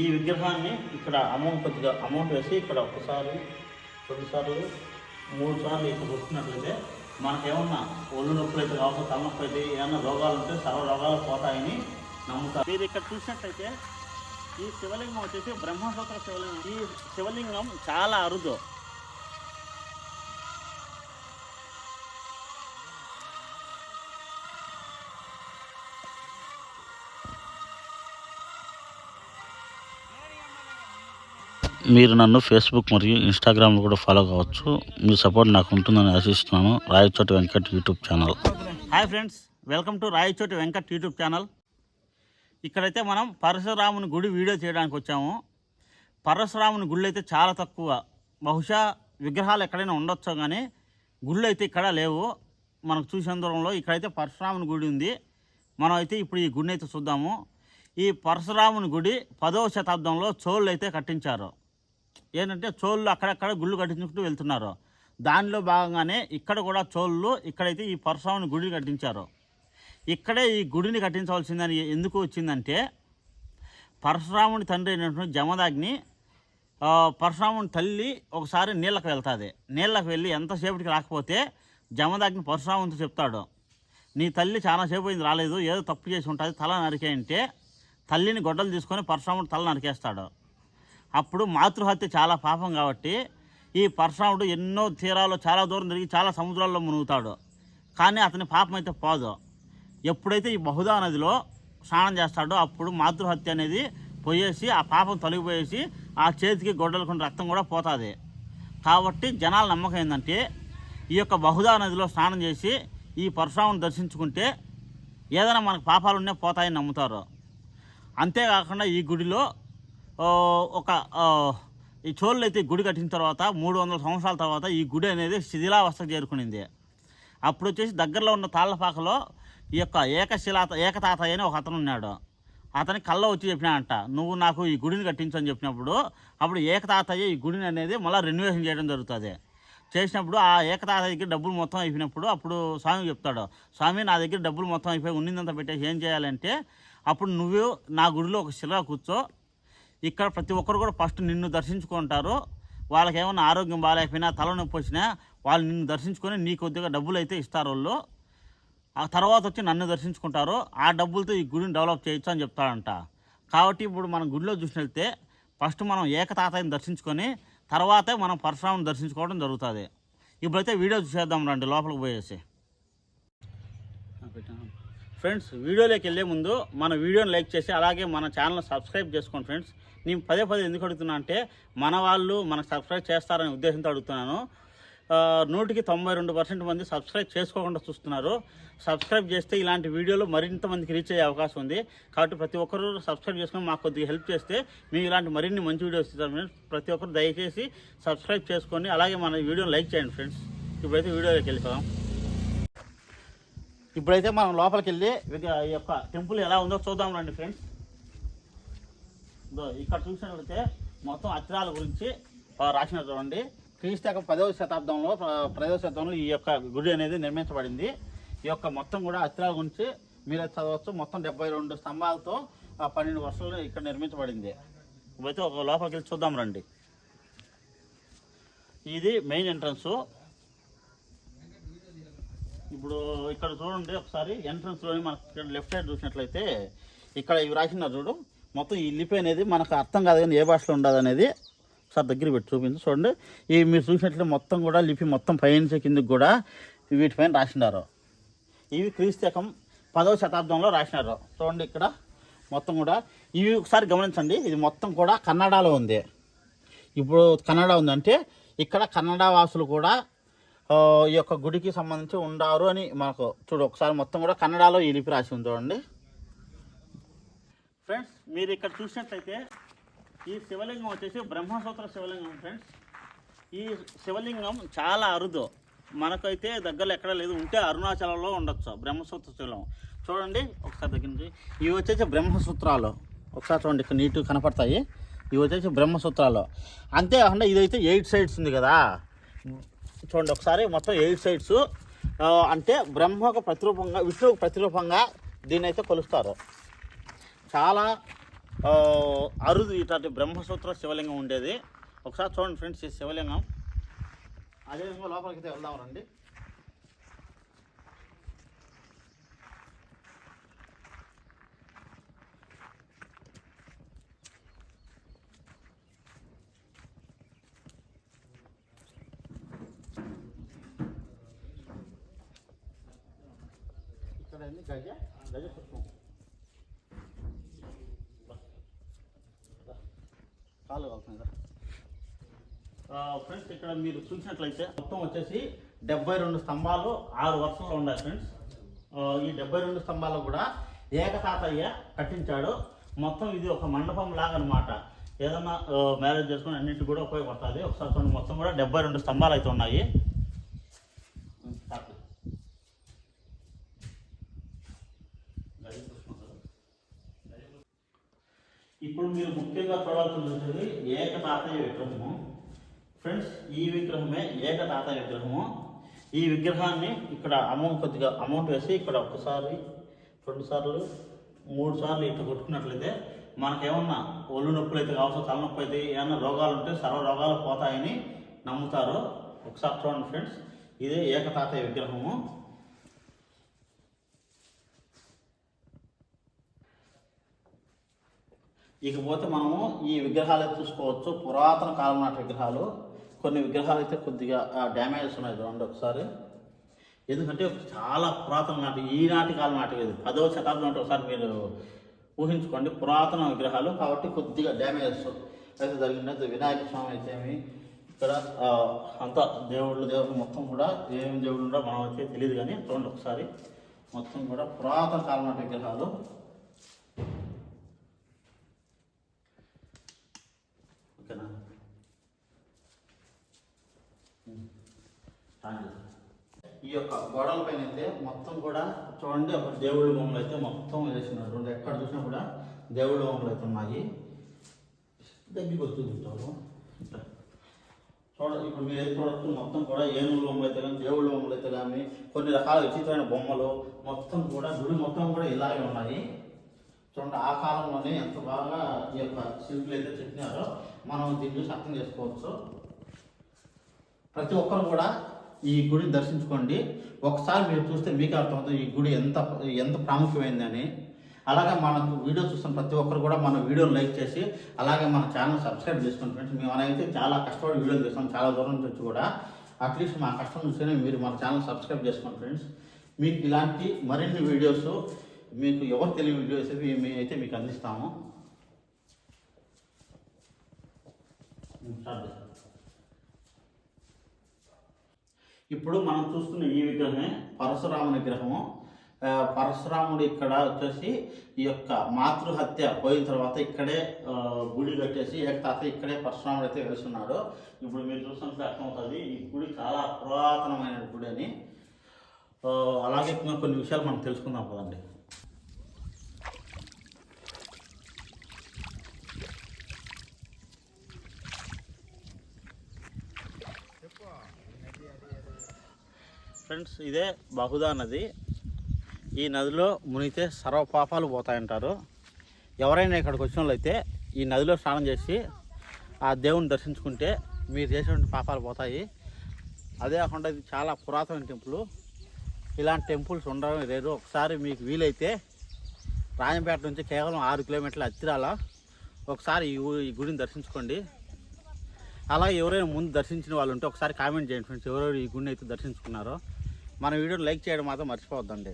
ఈ విగ్రహాన్ని ఇక్కడ అమౌంట్ కొద్దిగా అమౌంట్ వేసి ఇక్కడ ఒకసారి కొన్నిసార్లు మూడు సార్లు ఇక్కడ కొట్టినట్లయితే మనకేమన్నా ఒళ్ళు నొప్పులు అయితే కావచ్చు తలనొప్పి అయితే ఏమన్నా రోగాలు ఉంటే సర్వ రోగాలు పోతాయని నమ్ముతారు. మీరు ఇక్కడ చూసినట్లయితే ఈ శివలింగం వచ్చేసి బ్రహ్మసూత్ర శివలింగం. ఈ శివలింగం చాలా అరుదు. మీరు నన్ను ఫేస్బుక్ మరియు ఇన్స్టాగ్రామ్లో కూడా ఫాలో కావచ్చు. మీ సపోర్ట్ నాకు ఉంటుందని ఆశిస్తున్నాను. Rayachoti Venkat YouTube channel hi friends welcome to Rayachoti Venkat YouTube channel ఇక్కడైతే మనం పరశురాముని గుడి వీడియో చేయడానికి వచ్చాము. పరశురాముని గుళ్ళు అయితే చాలా తక్కువ. బహుశా విగ్రహాలు ఎక్కడైనా ఉండొచ్చు కానీ గుళ్ళు అయితే ఇక్కడ లేవు. మనకు చూసిన దూరంలో ఇక్కడైతే పరశురాముని గుడి ఉంది. మనం అయితే ఇప్పుడు ఈ గుడిని అయితే చూద్దాము. ఈ పరశురాముని గుడి పదవ శతాబ్దంలో చోళ్ళు అయితే కట్టించారు. ఏంటంటే చోళ్ళు అక్కడక్కడ గుళ్ళు కట్టించుకుంటూ వెళ్తున్నారు. దానిలో భాగంగానే ఇక్కడ కూడా చోళ్ళు ఇక్కడైతే ఈ పరశురాముని గుడిని కట్టించారు. ఇక్కడే ఈ గుడిని కట్టించవలసిందని ఎందుకు వచ్చిందంటే పరశురాముని తండ్రి అయినటువంటి జమదాగ్ని పరశురాముని తల్లి ఒకసారి నీళ్ళకు వెళ్తుంది. నీళ్ళకు వెళ్ళి ఎంతసేపటికి రాకపోతే జమదాగ్ని పరశురామునితో చెప్తాడు నీ తల్లి చాలా సేపు అయింది రాలేదు ఏదో తప్పు చేసి ఉంటుంది తల నరికేయంటే తల్లిని గొడ్డలు తీసుకొని పరశురాముడు తల నరికేస్తాడు. అప్పుడు మాతృహత్య చాలా పాపం కాబట్టి ఈ పరశురాముడు ఎన్నో తీరాల్లో చాలా దూరం తిరిగి చాలా సముద్రాల్లో మునుగుతాడు. కానీ అతని పాపం అయితే పోదు. ఎప్పుడైతే ఈ బహుదా నదిలో స్నానం చేస్తాడో అప్పుడు మాతృహత్య అనేది పోయేసి ఆ పాపం తొలగిపోయేసి ఆ చేతికి గొడ్డలు రక్తం కూడా పోతుంది. కాబట్టి జనాల నమ్మకం ఏంటంటే ఈ యొక్క బహుదా నదిలో స్నానం చేసి ఈ పరశురాముని దర్శించుకుంటే ఏదైనా మనకు పాపాలు ఉన్నా పోతాయని నమ్ముతారు. అంతేకాకుండా ఈ గుడిలో ఒక ఈ చోళ్ళు అయితే గుడి కట్టిన తర్వాత మూడు వందల సంవత్సరాల తర్వాత ఈ గుడి అనేది శిథిలావస్థకు చేరుకునింది. అప్పుడు వచ్చేసి దగ్గరలో ఉన్న తాళ్ళపాకలో ఈ యొక్క ఏకశిలాత ఏకతాతయ్య అని ఒక అతను ఉన్నాడు. అతని కళ్ళ వచ్చి చెప్పినాడంట నువ్వు నాకు ఈ గుడిని కట్టించు అని చెప్పినప్పుడు అప్పుడు ఏకతాతయ్య ఈ గుడిని అనేది మళ్ళీ రెన్యువేషన్ చేయడం జరుగుతుంది. చేసినప్పుడు ఆ ఏకతాతయ్యకి డబ్బులు మొత్తం అయిపోయినప్పుడు అప్పుడు స్వామి చెప్తాడు స్వామి నా దగ్గర డబ్బులు మొత్తం అయిపోయి ఉన్నిందంతా పెట్టేసి ఏం చేయాలంటే అప్పుడు నువ్వు నా గుడిలో ఒక శిలా కూర్చో ఇక్కడ ప్రతి ఒక్కరు కూడా ఫస్ట్ నిన్ను దర్శించుకుంటారు. వాళ్ళకి ఏమైనా ఆరోగ్యం బాగాలేకపోయినా తలనొప్పి వచ్చినా వాళ్ళు నిన్ను దర్శించుకొని నీ కొద్దిగా డబ్బులు అయితే ఇస్తారు వాళ్ళు. ఆ తర్వాత వచ్చి నన్ను దర్శించుకుంటారు. ఆ డబ్బులతో ఈ గుడిని డెవలప్ చేయొచ్చు అని చెప్తాడంట. కాబట్టి ఇప్పుడు మనం గుడిలో చూసినట్లయితే ఫస్ట్ మనం ఏకతాతయ్యని దర్శించుకొని తర్వాతే మనం పరశురాముని దర్శించుకోవడం జరుగుతుంది. ఇప్పుడైతే వీడియో చూసేద్దాం రండి లోపలికి పోయేసి. ఫ్రెండ్స్ వీడియోలోకి వెళ్ళే ముందు మన వీడియోని లైక్ చేసి అలాగే మన ఛానల్ సబ్స్క్రైబ్ చేసుకోండి ఫ్రెండ్స్. నేను పదే పదే ఎందుకు అడుగుతున్నా అంటే మన వాళ్ళు మనకు సబ్స్క్రైబ్ చేస్తారనే ఉద్దేశంతో అడుగుతున్నాను. నూటికి తొంభై రెండు పర్సెంట్ మంది సబ్స్క్రైబ్ చేసుకోకుండా చూస్తున్నారు. సబ్స్క్రైబ్ చేస్తే ఇలాంటి వీడియోలు మరింత మందికి రీచ్ అయ్యే అవకాశం ఉంది. కాబట్టి ప్రతి ఒక్కరు సబ్స్క్రైబ్ చేసుకుని మాకు కొద్దిగా హెల్ప్ చేస్తే మేము ఇలాంటి మరిన్ని మంచి వీడియోస్ ఇస్తాం ఫ్రెండ్స్. ప్రతి ఒక్కరు దయచేసి సబ్స్క్రైబ్ చేసుకొని అలాగే మన వీడియోని లైక్ చేయండి ఫ్రెండ్స్. ఇప్పుడైతే వీడియోలోకి వెళ్ళిపోదాం. ఇప్పుడైతే మనం లోపలికి వెళ్ళి ఈ యొక్క టెంపుల్ ఎలా ఉందో చూద్దాం రండి ఫ్రెండ్స్ ఇదో ఇక్కడ చూసినట్లయితే మొత్తం అత్రాల గురించి ఆ, రాసిన చూడండి. పదవ శతాబ్దంలో పదవ శతాబ్దంలో ఈ యొక్క గుడి అనేది నిర్మించబడింది. ఈ యొక్క మొత్తం కూడా అత్రాల గురించి మీరు చదవచ్చు. మొత్తం డెబ్బై రెండు స్తంభాలతో పన్నెండు వర్షాలు ఇక్కడ నిర్మించబడింది. ఇప్పుడైతే ఒక లోపలికి వెళ్ళి చూద్దాం రండి. ఇది మెయిన్ ఎంట్రన్స్ ఇప్పుడు ఇక్కడ చూడండి ఒకసారి ఎంట్రన్స్లోని మనకి ఇక్కడ లెఫ్ట్ సైడ్ చూసినట్లయితే ఇక్కడ ఇవి రాసినారు చూడు. మొత్తం ఈ లిపి అనేది మనకు అర్థం కాదు కానీ ఏ భాషలో ఉండదు అనేది సార్ దగ్గర పెట్టి చూపించు. చూడండి. ఈ మీరు చూసినట్లయితే మొత్తం కూడా లిపి మొత్తం పైనుంచి కిందకి కూడా వీటిపైన రాసినారు. ఇవి క్రీస్తకం పదవ శతాబ్దంలో రాసినారు. చూడండి ఇక్కడ మొత్తం కూడా ఇవి ఒకసారి గమనించండి. ఇది మొత్తం కూడా కన్నడలో ఉంది. ఇప్పుడు కన్నడ ఉందంటే ఇక్కడ కన్నడ వాసులు కూడా ఈ యొక్క గుడికి సంబంధించి ఉండారు అని మనకు చూడు ఒకసారి మొత్తం కూడా కన్నడలో ఇలిపి రాసి ఉంది చూడండి. ఫ్రెండ్స్ మీరు ఇక్కడ చూసినట్లయితే ఈ శివలింగం వచ్చేసి బ్రహ్మసూత్ర శివలింగం ఫ్రెండ్స్. ఈ శివలింగం చాలా అరుదు. మనకైతే దగ్గరలో ఎక్కడ లేదు. ఉంటే అరుణాచలంలో ఉండొచ్చు బ్రహ్మసూత్ర శివలింగం. చూడండి ఒకసారి దగ్గర నుంచి. ఇవి వచ్చేసి బ్రహ్మసూత్రాలు. ఒకసారి చూడండి ఇక్కడ నీట్గా కనపడతాయి. ఇవి వచ్చేసి బ్రహ్మసూత్రాలు. అంతేకాకుండా ఇదైతే ఎయిట్ సైడ్స్ ఉంది కదా. చూడండి ఒకసారి మొత్తం ఎయిట్ సైడ్స్ అంటే బ్రహ్మకు ప్రతిరూపంగా విష్ణువుకు ప్రతిరూపంగా దీన్ని అయితే కొలుస్తారు. చాలా అరుదు ఇటువంటి బ్రహ్మసూత్ర శివలింగం ఉండేది. ఒకసారి చూడండి ఫ్రెండ్స్ ఈ శివలింగం. అదేవిధంగా లోపలికి అయితే వెళ్దాం రండి. ఎన్ని గజ? గజ పుష్పం. కాలు కలుతుంది ఫ్రెండ్స్ ఇక్కడ మీరు చూసినట్లయితే మొత్తం వచ్చేసి డెబ్బై రెండు స్తంభాలు ఆరు వరుసల్లో ఉన్నాయి ఫ్రెండ్స్. ఈ డెబ్బై రెండు స్తంభాలు కూడా ఏకతాతయ్య కట్టించాడు. మొత్తం ఇది ఒక మండపం లాగా అనమాట ఏదన్నా మ్యారేజ్ చేసుకుని అన్నింటికి కూడా ఉపయోగపడుతుంది. ఒకసారి మొత్తం కూడా డెబ్బై రెండు స్తంభాలు అయితే ఉన్నాయి. ఇప్పుడు మీరు ముఖ్యంగా చూడాల్సింది ఏకతాతయ విగ్రహము. ఫ్రెండ్స్ ఈ విగ్రహమే ఏకతాతయ విగ్రహము. ఈ విగ్రహాన్ని ఇక్కడ అమౌంట్ కొద్దిగా అమౌంట్ వేసి ఇక్కడ ఒకసారి రెండు సార్లు మూడు సార్లు ఇట్లా కొట్టుకున్నట్లయితే మనకేమన్నా ఒళ్ళు నొప్పులు అయితే కావచ్చు తలనొప్పి అయితే ఏమన్నా రోగాలు ఉంటే సర్వ రోగాలు పోతాయని నమ్ముతారు. ఒకసారి చూడండి ఫ్రెండ్స్ ఇదే ఏకతాతయ విగ్రహము. ఇకపోతే మనము ఈ విగ్రహాలు అయితే చూసుకోవచ్చు. పురాతన కాలం నాటి విగ్రహాలు. కొన్ని విగ్రహాలు అయితే కొద్దిగా డ్యామేజెస్ ఉన్నాయి. చూడండి ఒకసారి. ఎందుకంటే చాలా పురాతన నాటి ఈనాటి కాలం నాటివి ఇది. పదవ శతాబ్దం నాటి ఒకసారి మీరు ఊహించుకోండి. పురాతన విగ్రహాలు కాబట్టి కొద్దిగా డ్యామేజెస్. అయితే జరిగినది వినాయక స్వామి అయితేమి ఇక్కడ అంతా దేవుళ్ళు దేవుళ్ళు మొత్తం కూడా ఏమేమి దేవుళ్ళు ఉండో మనం అయితే తెలియదు కానీ చూడండి ఒకసారి. మొత్తం కూడా పురాతన కాలం నాటి విగ్రహాలు. ఈ యొక్క గోడల పైన అయితే మొత్తం కూడా చూడండి ఒక దేవుళ్ళ బొమ్మలు అయితే మొత్తం వేసినారు ఎక్కడ చూసినా కూడా దేవుళ్ళ బొమ్మలు అయితే ఉన్నాయి. దగ్గరికి వచ్చి చూస్తారు చూడండి ఇప్పుడు మీరు ఏది చూడొచ్చు మొత్తం కూడా ఏనుగుల బొమ్మలు అయితే కానీ దేవుళ్ళ బొమ్మలు అయితే కానీ కొన్ని రకాల విచిత్రమైన బొమ్మలు మొత్తం కూడా గుడి మొత్తం కూడా ఇలాగే ఉన్నాయి. చూడండి ఆ కాలంలోనే ఎంత బాగా ఈ యొక్క శిల్పులు అయితే చెప్పినారో మనం దీన్ని చూసి అర్థం చేసుకోవచ్చు. ప్రతి ఒక్కరు కూడా ఈ గుడిని దర్శించుకోండి. ఒకసారి మీరు చూస్తే మీకు అర్థమవుతుంది ఈ గుడి ఎంత ఎంత ప్రాముఖ్యమైందని. అలాగే మనకు వీడియో చూస్తున్న ప్రతి ఒక్కరు కూడా మన వీడియోని లైక్ చేసి అలాగే మన ఛానల్ సబ్స్క్రైబ్ చేసుకోండి ఫ్రెండ్స్ మేము అయితే చాలా కష్టపడి వీడియోలు చేస్తాం చాలా దూరం నుంచి వచ్చి కూడా. అట్లీస్ట్ మా కష్టం చూస్తేనే మీరు మన ఛానల్ సబ్స్క్రైబ్ చేసుకోండి ఫ్రెండ్స్. మీకు ఇలాంటి మరిన్ని వీడియోస్ మీకు ఎవరు తెలియని వీడియోస్ ఇవి అయితే మీకు అందిస్తాము. స్టార్ట్ చేస్తాం. ఇప్పుడు మనం చూస్తున్న ఈ విగ్రహమే పరశురాముని విగ్రహము. పరశురాముడు ఇక్కడ వచ్చేసి ఈ యొక్క మాతృహత్య పోయిన తర్వాత ఇక్కడే గుడి కట్టేసి ఏకతాత ఇక్కడే పరశురాముడు అయితే వేస్తున్నాడు. ఇప్పుడు మీరు చూస్తుంటే అర్థమవుతుంది. ఈ గుడి చాలా పురాతనమైన గుడి అని. అలాగే కొన్ని విషయాలు మనం తెలుసుకుందాం కదండి ఫ్రెండ్స్ ఇదే బహుదా నది. ఈ నదిలో మునిగితే సర్వ పాపాలు పోతాయంటారు. ఎవరైనా ఇక్కడికి వచ్చిన అయితే ఈ నదిలో స్నానం చేసి ఆ దేవుని దర్శించుకుంటే మీరు చేసినటువంటి పాపాలు పోతాయి. అదే కాకుండా ఇది చాలా పురాతన టెంపుల్. ఇలాంటి టెంపుల్స్ ఉండడం లేదు. ఒకసారి మీకు వీలైతే రాజంపేట నుంచి కేవలం ఆరు కిలోమీటర్ల అత్తిరాల ఒకసారి ఈ గుడిని దర్శించుకోండి. అలా ఎవరైనా ముందు దర్శించిన వాళ్ళు ఉంటే ఒకసారి కామెంట్ చేయండి ఫ్రెండ్స్ ఎవరెవరు ఈ గుడిని అయితే దర్శించుకున్నారో. మన వీడియోని లైక్ చేయడం మాత్రం మర్చిపోవద్దండి.